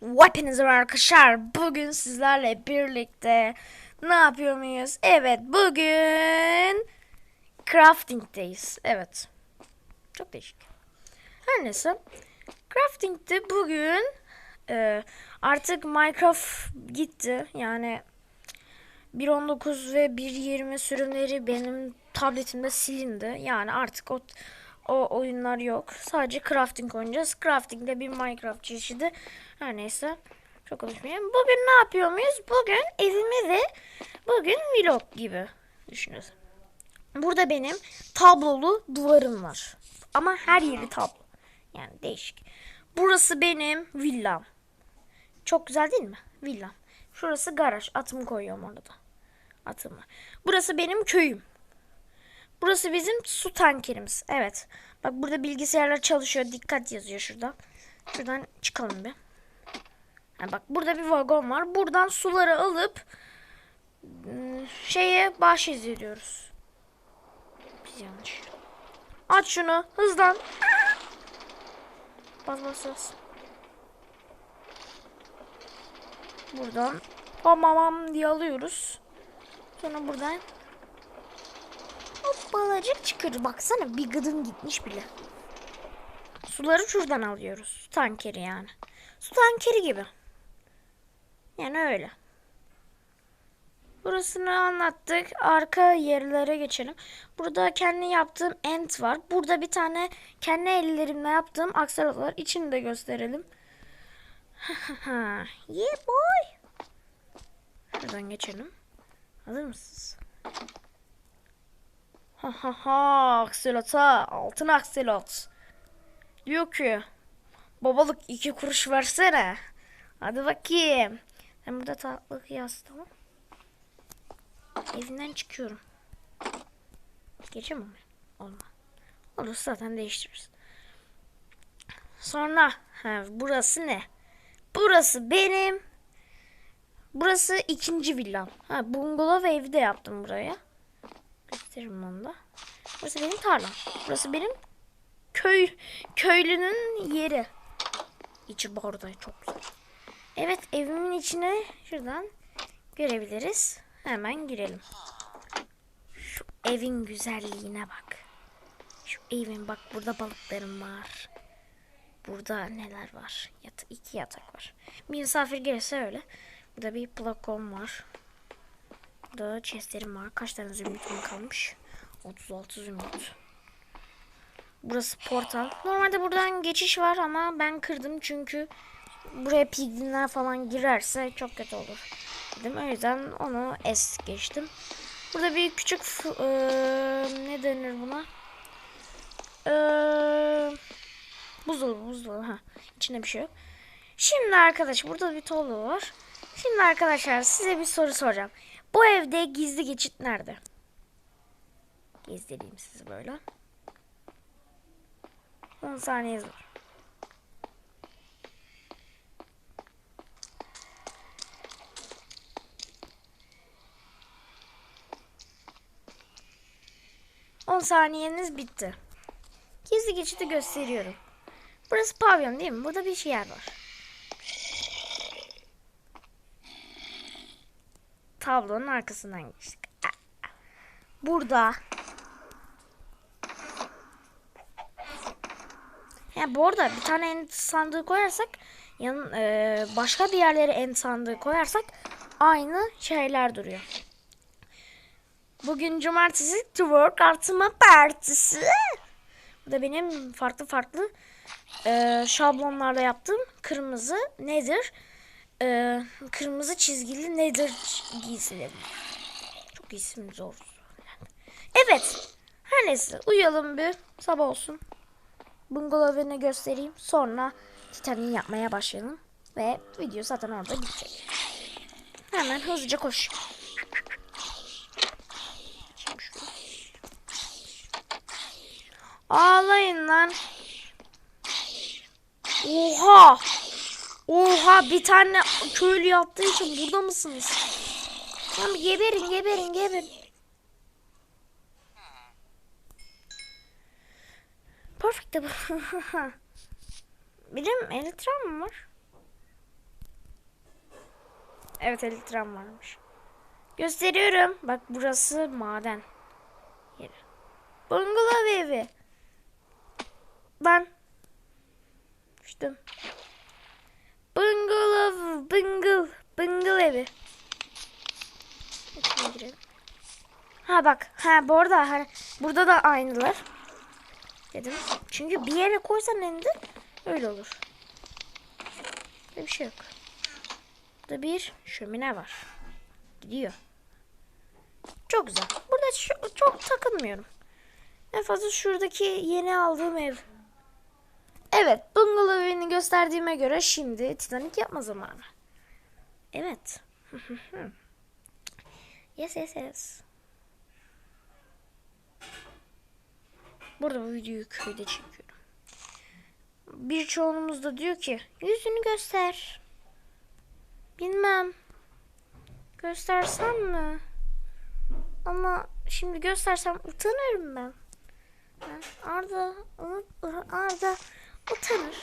Hepinize arkadaşlar. Bugün sizlerle birlikte ne yapıyor muyuz? Evet bugün crafting'deyiz. Evet. Çok değişik. Her neyse. Crafting'de bugün e, artık Minecraft gitti. Yani 1.19 ve 1.20 sürümleri benim tabletimde silindi. Yani artık o o oyunlar yok. Sadece crafting oynayacağız. Crafting de bir Minecraft çeşidi. Her neyse. Çok konuşmayayım. Bugün ne yapıyor muyuz? Bugün evimi ve bugün vlog gibi düşünüyoruz. Burada benim tablolu duvarım var. Ama her yeri tablo. Yani değişik. Burası benim villam. Çok güzel değil mi? Villam. Şurası garaj. Atımı koyuyorum orada. Atımı. Burası benim köyüm. Burası bizim su tankerimiz. Evet. Bak burada bilgisayarlar çalışıyor. Dikkat yazıyor şurada. Şuradan çıkalım bir. Ha, bak burada bir vagon var. Buradan suları alıp ıı, şeye bahşiş ediyoruz. Biz yanlış. Aç şunu. Hızlan. Bas bas bas. Buradan pamamam diye alıyoruz. Sonra buradan Hopbalacık çıkır. Baksana bir gıdım gitmiş bile. Suları şuradan alıyoruz. Su tankeri yani. Su tankeri gibi. Yani öyle. Burasını anlattık. Arka yerlere geçelim. Burada kendi yaptığım ent var. Burada bir tane kendi ellerimle yaptığım aksesuar var. İçini de gösterelim. yeah boy. Şuradan geçelim. Hazır mısınız? Ha ha altın akselot. Diyor ki babalık iki kuruş versene. Hadi bakayım. Ben burada tatlı yaz tamam. Evinden çıkıyorum. Geçemem mi? Olma. Olursa zaten değiştiririz. Sonra ha, burası ne? Burası benim. Burası ikinci villam. Ha, bungalov evi de yaptım buraya. Gösteririm onu da. Burası benim tarlam. Burası benim köy köylünün yeri. İçi bordo çok güzel. Evet evimin içine şuradan görebiliriz. Hemen girelim. Şu evin güzelliğine bak. Şu evin bak burada balıklarım var. Burada neler var? Yat iki yatak var. Bir misafir gelirse öyle. Burada bir plakon var. Burada chestlerim var. Kaç tane zümrütüm kalmış? 36 zümrüt. Burası portal. Normalde buradan geçiş var ama ben kırdım çünkü buraya piglinler falan girerse çok kötü olur. Dedim. O yüzden onu es geçtim. Burada bir küçük eee, ne denir buna? Eee buzdolabı buzdolabı. Ha. İçinde bir şey yok. Şimdi arkadaş burada bir tablo var. Şimdi arkadaşlar size bir soru soracağım. Bu evde gizli geçit nerede? Gizleyeyim sizi böyle. 10 saniyeniz var. On saniyeniz bitti. Gizli geçidi gösteriyorum. Burası pavyon değil mi? Burada bir şey yer var. Tablonun arkasından geçtik. Burada. Ya bu arada bir tane end sandığı koyarsak yan, e, başka bir yerlere end sandığı koyarsak aynı şeyler duruyor. Bugün cumartesi twerk artıma partisi. Bu da benim farklı farklı e, şablonlarla yaptığım kırmızı nedir? E, kırmızı çizgili nedir giysilerim. Çok isim zor. Evet. Her neyse uyuyalım bir. Sabah olsun. Bungalov'unu göstereyim. Sonra Titanic'i yapmaya başlayalım. Ve video zaten orada bitecek. Hemen hızlıca koş. Ağlayın lan. Oha. Oha bir tane köylü yaptığı için burada mısınız? Tamam geberin geberin geberin. Perfect. Benim elektron mu var? Evet elitram varmış. Gösteriyorum. Bak burası maden. Yeri. Bungalov evi. Ben. Düştüm. Bungalov, bungal, bungal evi. Ha bak. Ha bu arada hani burada da aynılar. Dedim. Çünkü bir yere koysan elinde öyle olur. Böyle bir şey yok. Burada bir şömine var. Gidiyor. Çok güzel. Burada çok takılmıyorum. En fazla şuradaki yeni aldığım ev. Evet, bungalov evini gösterdiğime göre şimdi Titanic yapma zamanı. Evet. yes yes yes. Burada bu videoyu köyde çekiyorum. Birçoğunuz da diyor ki yüzünü göster. Bilmem. Göstersem mi? Ama şimdi göstersem utanırım ben. Arda, Arda utanır.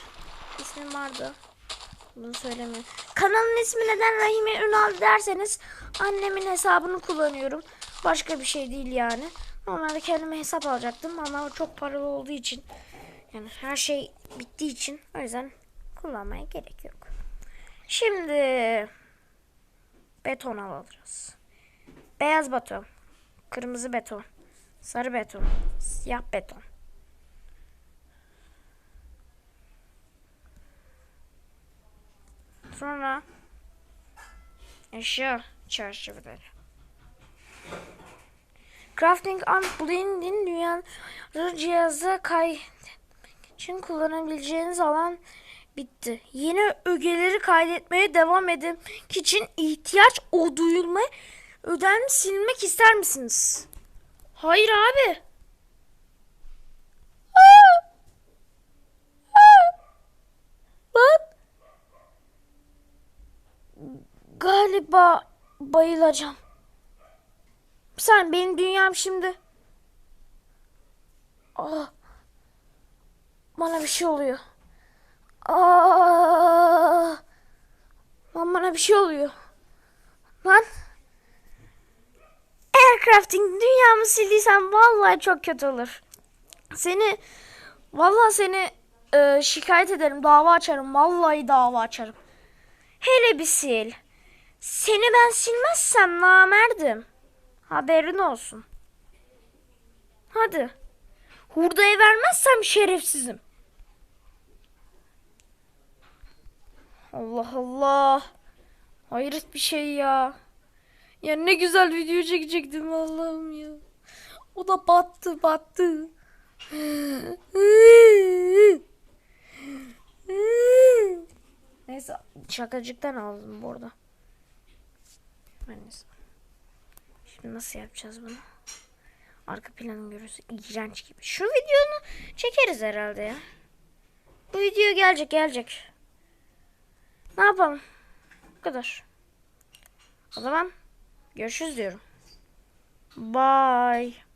İsmim Arda. Bunu söylemiyorum. Kanalın ismi neden Rahime Ünal derseniz annemin hesabını kullanıyorum. Başka bir şey değil yani. Normalde kendime hesap alacaktım ama çok paralı olduğu için yani her şey bittiği için o yüzden kullanmaya gerek yok. Şimdi beton alacağız. Beyaz beton, kırmızı beton, sarı beton, siyah beton. Sonra eşya çerçeveleri. Crafting and Blending dünyanın cihaza kaydetmek için kullanabileceğiniz alan bitti. Yeni ögeleri kaydetmeye devam etmek için ihtiyaç o duyulma öden silmek ister misiniz? Hayır abi. Bak. Galiba bayılacağım. Sen benim dünyam şimdi. Aa, bana bir şey oluyor. Aa, lan bana bir şey oluyor. Lan. Aircrafting dünyamı sildiysen vallahi çok kötü olur. Seni vallahi seni e, şikayet ederim, dava açarım. Vallahi dava açarım. Hele bir sil. Seni ben silmezsem namerdim. Haberin olsun. Hadi. Hurdaya vermezsem şerefsizim. Allah Allah. Hayret bir şey ya. Ya ne güzel video çekecektim Allah'ım ya. O da battı battı. Neyse şakacıktan aldım bu arada. Neyse. Şimdi nasıl yapacağız bunu? Arka planı görürüz. İğrenç gibi. Şu videonu çekeriz herhalde ya. Bu video gelecek gelecek. Ne yapalım? Bu kadar. O zaman görüşürüz diyorum. Bye.